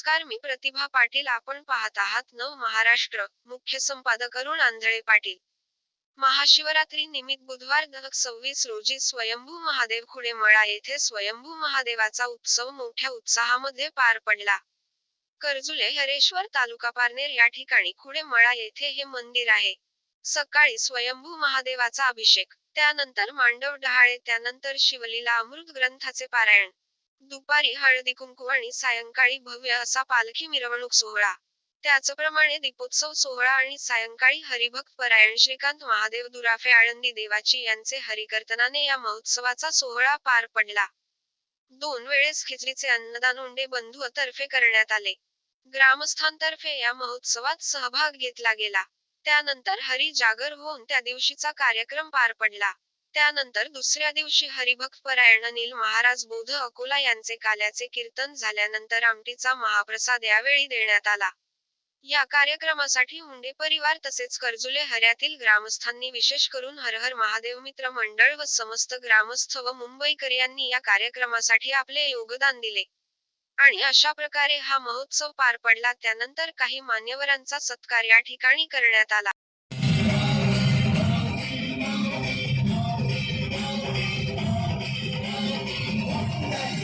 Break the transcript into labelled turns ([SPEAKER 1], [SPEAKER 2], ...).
[SPEAKER 1] शोभा पाटील. आपण पाहत आहात नव महाराष्ट्र. मुख्य संपादक अरुण आंधळे पाटील. महाशिवरात्री निमित्त बुधवार दहक सव्वीस रोजी स्वयंभू महादेव खुडेमळा येथे स्वयंभू महादेवाचा उत्सव मोठ्या उत्साहामध्ये पार पडला. कर्जुले हरेश्वर तालुका पारनेर या ठिकाणी खुडेमळा येथे हे मंदिर आहे. सकाळी स्वयंभू महादेवाचा अभिषेक त्यानंतर मांडव डहाळे त्यानंतर शिवलीला अमृत ग्रंथाचे पारायण दुपारी हळदी कुंकू आणि सायंकाळी भव्य असा पालखी मिरवणूक सोहळा. त्याचप्रमाणे दीपोत्सव सोहळा आणि सायंकाळी हरिभक्त परायण श्रीकांत महादेव दुराफे आळंदी देवाची यांचे हरिकर्तनाने या महोत्सवाचा सोहळा पार पडला. दोन वेळेस खिचडीचे अन्नदान उंडे बंधू तर्फे करण्यात आले. ग्रामस्थांतर्फे या महोत्सवात सहभाग घेतला गेला. त्यानंतर हरी जागर होऊन त्या दिवशीचा कार्यक्रम पार पडला. त्यानंतर दुसऱ्या दिवशी हरिभक्त परायण अनिल महाराज बोध अकोला यांचे काल्याचे कीर्तन झाल्यानंतर आमटीचा महाप्रसाद यावेळी देण्यात आला. या कार्यक्रमासाठी हुंडे परिवार तसेच कर्जुले हऱ्यातील ग्रामस्थांनी विशेष करून हरहर महादेव मित्र मंडळ व समस्त ग्रामस्थ व मुंबईकर यांनी या कार्यक्रमासाठी आपले योगदान दिले. आणि अशा प्रकारे हा महोत्सव पार पडला. त्यानंतर काही मान्यवरांचा सत्कार या ठिकाणी करण्यात आला. Yeah.